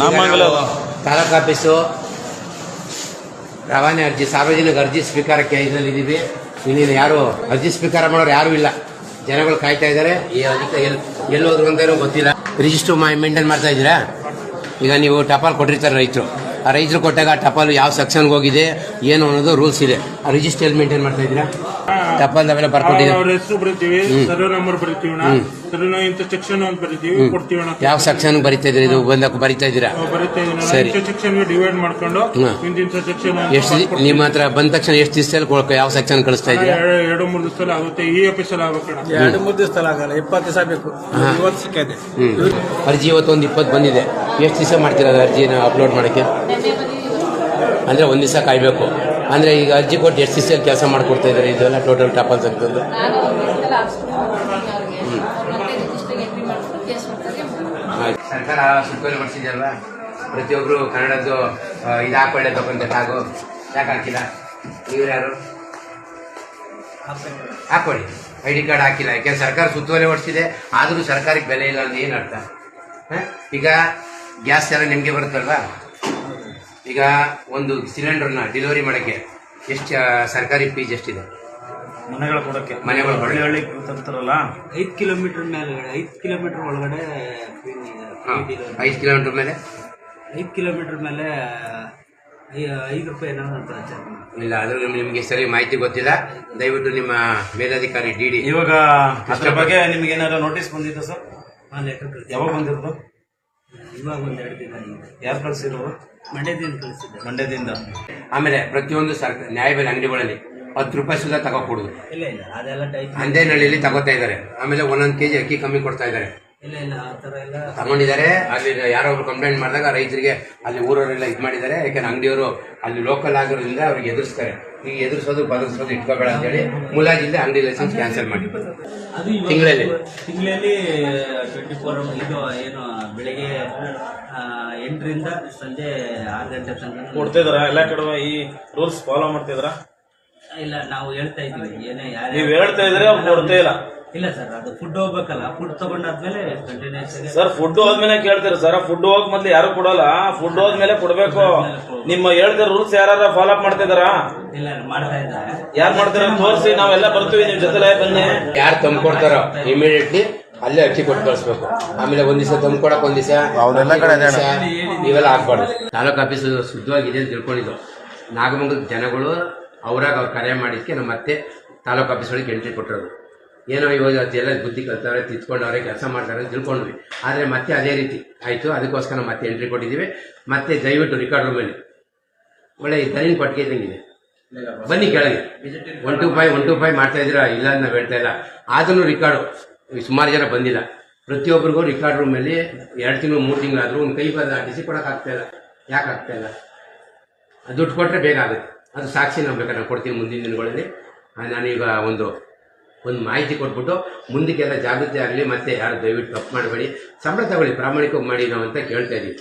Nagamangala taluk office ರವಾನೆ ಅರ್ಜಿ ಸಾರ್ವಜನಿಕ ಅರ್ಜಿ ಸ್ವೀಕಾರಕ್ಕೆ ಇದರಲ್ಲಿ ಇದ್ದೀವಿ ಇಲ್ಲಿ ಯಾರು ಅರ್ಜಿ ಸ್ವೀಕಾರ ಮಾಡೋರು ಯಾರು ಇಲ್ಲ. ಜನಗಳು ಕಾಯ್ತಾ ಇದ್ದಾರೆ. ಎಲ್ಲಿ ಎಲ್ಲಿ ಹೋದ್ರು ಅಂತ ಗೊತ್ತಿಲ್ಲ. ರಿಜಿಸ್ಟರ್ ಮೇಂಟೈನ್ ಮಾಡ್ತಾ ಇದ್ದೀರಾ? ಈಗ ನೀವು ಟಪಾಲ್ ಕೊಟ್ಟಿರ್ತಾರೆ ರೈತರು. ಆ ರೈತರು ಕೊಟ್ಟಾಗ ಆ ಟಪಾಲ್ ಯಾವ ಸೆಕ್ಷನ್ಗೆ ಹೋಗಿದೆ ಏನು ಅನ್ನೋದು ರೂಲ್ಸ್ ಇದೆ. ಆ ರಿಜಿಸ್ಟರ್ ಎಲ್ಲಿ ಮೇಂಟೈನ್ ಮಾಡ್ತಾ ಇದ್ದೀರಾ? ಟಪಾಲ್ ಅವೆಲ್ಲ ಅವ್ರ ಹೆಸರು ಬರಿತೀವಿ ಸರ್ವೆ ನಂಬರ್ ಬರಿತೀವಿ ಸರ್ವೆ ಇಂತ ಸೆಕ್ಷನ್ ಅಂತ ಬರಿತೀವಿ ಕೊಡ್ತೀವಿ ಅಣ್ಣ. ಯಾವ ಸೆಕ್ಷನ್ ಬರಿತಾ ಇದ್ರಿ ಇದು? ಬಂದಕ್ಕೆ ಬರಿತಾ ಇದ್ದೀರಾ? ನಾವು ಬರಿತಾ ಇದೀನಿ ಸರಿ. ಸೆಕ್ಷನ್ ಡಿವೈಡ್ ಮಾಡ್ಕೊಂಡು ಹ್ಮ್. ಇಂತಿಂತ ಸೆಕ್ಷನ್ ಎಷ್ಟು ನಿಮ್ಮ ಹತ್ರ ಬಂದ ತಕ್ಷಣ ಎಷ್ಟು ದಿವಸದಲ್ಲಿ ಕೊಡ್ಕ ಯಾವ ಸೆಕ್ಷನ್ ಕಳಿಸ್ತಾ ಇದ್ದೀರಾ? ಎರಡು ಮೂರು ದಿವಸ ಆಗುತ್ತೆ. ಈ ಆಫೀಸ್ ಅಲ್ಲಿ ಆಗ್ಬೇಕಣ್ಣ ಎರಡು ಮೂರು ದಿವಸ ಆಗಲ್ಲ. ಇಪ್ಪತ್ತು ದಿವಸ ಬೇಕು ಇವತ್ತು ಸಿಕ್ಕಿದೆ ಅರ್ಜಿ ಇವತ್ತು ಒಂದು ಇಪ್ಪತ್ತು ಬಂದಿದೆ. ಎಷ್ಟು ದಿವಸ ಮಾಡ್ತೀರಾ ಅದು ಅರ್ಜಿನ ಅಪ್ಲೋಡ್ ಮಾಡೋಕ್ಕೆ? ಅಂದರೆ ಒಂದು ದಿವಸ ಕಾಯಬೇಕು. ಅಂದರೆ ಈಗ ಅರ್ಜಿ ಕೊಟ್ಟು ಎಷ್ಟು ದಿವಸ ಕೆಲಸ ಮಾಡಿಕೊಡ್ತಾ ಇದಾರೆ ಇದೆಲ್ಲ ಟೋಟಲ್ ಟಾಪಲ್ಸ್ ಆಗ್ತದೆ ಸರ್ಕಾರ ಸುತ್ತೋಲೆ ಮಾಡಿಸಿದ್ಯಲ್ವ? ಪ್ರತಿಯೊಬ್ಬರು ಕನ್ನಡದ್ದು ಇದು ಹಾಕೊಳ್ಳೆ ತಗೊಂಡೆ ಹಾಗು ಯಾಕೆ ಹಾಕಿಲ್ಲ? ಇವ್ರು ಯಾರು ಹಾಕೊಳ್ಳಿ. ಐ ಡಿ ಕಾರ್ಡ್ ಹಾಕಿಲ್ಲ. ಯಾಕೆಂದ್ರೆ ಸರ್ಕಾರ ಸುತ್ತೋಲೆ ಹೊಡಿಸಿದೆ ಆದರೂ ಸರ್ಕಾರಕ್ಕೆ ಬೆಲೆ ಇಲ್ಲ ಅಂದ್ರೆ ಏನು ಅರ್ಥ? ಈಗ ಗ್ಯಾಸ್ ಎಲ್ಲ ನಿಮಗೆ ಬರುತ್ತಲ್ವಾ? ಈಗ ಒಂದು ಸಿಲಿಂಡರ್ನ ಡೆಲಿವರಿ ಮಾಡೋಕ್ಕೆ ಎಷ್ಟು ಸರ್ಕಾರಿ ಫೀಸ್ ಎಷ್ಟಿದೆ? ಮನೆಗಳು ಕೊಡಕ್ಕೆ. ಮನೆಗಳು. ಹಳ್ಳಿ ಹಳ್ಳಿ ತರ್ತಾರಲ್ಲ ಐದು ಕಿಲೋಮೀಟರ್ ಮೇಲೆ ಐದು ಕಿಲೋಮೀಟರ್ ಒಳಗಡೆ ಐದು ಕಿಲೋಮೀಟರ್ ಮೇಲೆ? ಐದು ಕಿಲೋಮೀಟರ್ ಮೇಲೆ ಐ- ಐದು ರೂಪಾಯಿ ಏನಾದ್ರು ಇಲ್ಲ ಅದ್ರ ನಿಮಗೆ ಸರಿ ಮಾಹಿತಿ ಗೊತ್ತಿಲ್ಲ. ದಯವಿಟ್ಟು ನಿಮ್ಮ ಮೇಲಾಧಿಕಾರಿ ಡಿ ಡಿ ಇವಾಗ ಅದ್ರ ಬಗ್ಗೆ ನಿಮ್ಗೆ ಏನಾದ್ರು ನೋಟಿಸ್ ಬಂದಿತ್ತು ಸರ್? ಆ ಲೆಟರ್ ಯಾವಾಗ ಬಂದಿರೋದು? ಇವಾಗ ಒಂದು ಎರಡು ದಿನ ಆಗಿದೆ. ಯಾರು ಕಳ್ಸಿರೋರು ಮಂಡ್ಯದಿಂದ ಆಮೇಲೆ ಪ್ರತಿಯೊಂದು ಸರ್ಕಾರ ನ್ಯಾಯಬೆಲೆ ಅಂಗಡಿಗಳಲ್ಲಿ ಹತ್ತು ರೂಪಾಯಿ ಸುಧಾ ತಗೋಕೊಡುದು ಇಲ್ಲ ಇಲ್ಲ ಅದೆಲ್ಲ ಟೈಪ್ ಅಂದೇನಹಳ್ಳಿಲಿ ತಗೋತಾ ಇದ್ದಾರೆ. ಆಮೇಲೆ ಒಂದೊಂದು ಕೆಜಿ ಅಕ್ಕಿ ಕಮ್ಮಿ ಕೊಡ್ತಾ ಇದ್ದಾರೆ. ಇಲ್ಲ ಇಲ್ಲ ಆ ಥರ ಎಲ್ಲ ತಗೊಂಡಿದ್ದಾರೆ. ಅಲ್ಲಿ ಯಾರೋ ಒಬ್ರು ಕಂಪ್ಲೇಂಟ್ ಮಾಡಿದಾಗ ರೈತರಿಗೆ ಅಲ್ಲಿ ಊರವರೆಲ್ಲ ಇದು ಮಾಡಿದ್ದಾರೆ. ಯಾಕಂದ್ರೆ ಅಂಗಡಿಯವರು ಅಲ್ಲಿ ಲೋಕಲ್ ಆಗಿರೋದ್ರಿಂದ ಅವ್ರಿಗೆ ಎದುರಿಸ್ತಾರೆ. ಈಗ ಎದುರಿಸೋದು ಬದಲಿಸೋದು ಇಟ್ಕೋಬೇಡ ಅಂತೇಳಿ ಮುಲಾಜಿಂದ ಅಂಗಡಿ ಲೈಸೆನ್ಸ್ ಕ್ಯಾನ್ಸಲ್ ಮಾಡಿ ಅದು ಇವಾಗ ತಿಂಗಳಲ್ಲಿ? ತಿಂಗಳಲ್ಲಿ ಟ್ವೆಂಟಿ ಫೋರ್ ಇದು ಏನು ಬೆಳಿಗ್ಗೆ ಆ, ಎಂಟರಿಂದ ಸಂಜೆ ಆರು ಗಂಟೆ ತನಕ. ಕೊಡ್ತಿದ್ರ? ಎಲ್ಲ ಕಡೆ ಈ ರೂಲ್ಸ್ ಫಾಲೋ ಮಾಡ್ತಿದ್ರ? ಇಲ್ಲ ನಾವು ಹೇಳ್ತಾ ಇದ್ದೀವಿ. ಏನೇ ಯಾರು ನೀವ್ ಹೇಳ್ತಾ ಇದ್ರೆ ಅವ್ರು ಕೊಡ್ತಾ ಇಲ್ಲ. ಇಲ್ಲ ಸರ್ ಅದು ಫುಡ್ ಹೋಗ್ಬೇಕಲ್ಲ ಫುಡ್ ತಗೊಂಡಾದ್ಮೇಲೆ ಕಂಟಿನ್ಯೂಸ್ ಆಗಿ ಸರ್ ಫುಡ್ ಹೋದ್ಮೇಲೆ ಕೇಳ್ತೀರ ಸರ್ ಫುಡ್ ಹೋಗ್ ಮೊದ್ಲು ಯಾರು ಕೊಡಲ್ಲ ಫುಡ್ ಹೋದ್ಮೇಲೆ ಕೊಡ್ಬೇಕು. ನಿಮ್ಮ ಹೇಳ್ತಿರೋ ರೂಲ್ಸ್ ಯಾರು ಫಾಲೋ ಅಪ್ ಮಾಡ್ತಿದಾರ? ಇಲ್ಲ ಮಾಡ್ತಾ ಇದ್ದಾರೆ. ಯಾರು ಮಾಡ್ತಾರ? ತೋರಿಸಿ ನಾವೆಲ್ಲ ಬರ್ತೀವಿ ನಿಮ್ ಜೊತೆ ಬನ್ನಿ. ಯಾರು ತಂದ್ಕೊಡ್ತಾರೋ ಇಮಿಡಿಯೇಟ್ಲಿ ಅಲ್ಲೇ ಅಕ್ಕಿ ಕೊಟ್ಟು ಕಳಿಸ್ಬೇಕು. ಆಮೇಲೆ ಒಂದ್ ದಿವಸ ತಂದ್ಕೊಡಕ್ ಒಂದ್ ದಿವಸ ಇವೆಲ್ಲ ಹಾಕ್ಬಾರ್ದು. ತಾಲೂಕು ಆಫೀಸ್ ಶುದ್ಧವಾಗಿದೆ ಅಂತ ತಿಳ್ಕೊಂಡಿದ್ದು. ನಾಗಮಂಗಲ ಜನಗಳು ಅವ್ರಾಗ ಅವ್ರು ಕರೆ ಮಾಡಿದ್ಕೆ ನಮ್ಮ ಮತ್ತೆ ತಾಲೂಕು ಆಫೀಸ್ ಒಳಗೆ ಎಂಟ್ರಿ ಕೊಟ್ಟಿರೋದು. ಏನೋ ಇವಾಗ ಅದೆಲ್ಲ ಬುದ್ಧಿ ಕಲ್ತವ್ರೆ ತಿತ್ಕೊಂಡವ್ರೆ ಕೆಲಸ ಮಾಡ್ತಾರೆ ತಿಳ್ಕೊಂಡ್ವಿ. ಆದರೆ ಮತ್ತೆ ಅದೇ ರೀತಿ ಆಯಿತು. ಅದಕ್ಕೋಸ್ಕರ ಮತ್ತೆ ಎಂಟ್ರಿ ಕೊಟ್ಟಿದ್ದೀವಿ. ಮತ್ತೆ ದಯವಿಟ್ಟು ರಿಕಾರ್ಡ್ ರೂಮಲ್ಲಿ ಒಳ್ಳೆ ದನಿನ್ ಕೊಟ್ಟಿಗೆ ಇದ್ದಂಗಿದೆ ಬನ್ನಿ ಕೆಳಗೆ. One two five one two five ಮಾಡ್ತಾ ಇದ್ದೀರಾ? ಇಲ್ಲ ಅಂತ ನಾವು ಹೇಳ್ತಾ ಇಲ್ಲ. ಆದ್ರೂ ರಿಕಾರ್ಡು ಸುಮಾರು ಜನ ಬಂದಿಲ್ಲ. ಪ್ರತಿಯೊಬ್ಬರಿಗೂ ರಿಕಾರ್ಡ್ ರೂಮಲ್ಲಿ ಎರಡು ತಿಂಗಳು, ಮೂರು ತಿಂಗಳಾದರೂ ಒಂದು ಕೈ ಬಂದು ಡಿಸಿ ಕೊಡೋಕೆ ಆಗ್ತಾ ಇಲ್ಲ. ಯಾಕೆ ಆಗ್ತಾ ಇಲ್ಲ? ದುಡ್ಡು ಕೊಟ್ಟರೆ ಬೇಗ ಆಗುತ್ತೆ. ಅದು ಸಾಕ್ಷಿ ನಾವು ಬೇಕಾದ್ರೆ ಕೊಡ್ತೀವಿ ಮುಂದಿನ ದಿನಗಳಲ್ಲಿ. ನಾನೀಗ ಒಂದು ಒಂದು ಮಾಹಿತಿ ಕೊಟ್ಬಿಟ್ಟು ಮುಂದಕ್ಕೆಲ್ಲ ಜಾಗೃತಿ ಆಗಲಿ ಮತ್ತೆ ಯಾರು ದಯವಿಟ್ಟು ತಪ್ಪು ಮಾಡಬೇಡಿ. ಸಂಬಳ ತಗೊಳ್ಳಿ, ಪ್ರಾಮಾಣಿಕವಾಗಿ ಮಾಡಿ ನಾವು ಅಂತ ಕೇಳ್ತಾ ಇದ್ದೀವಿ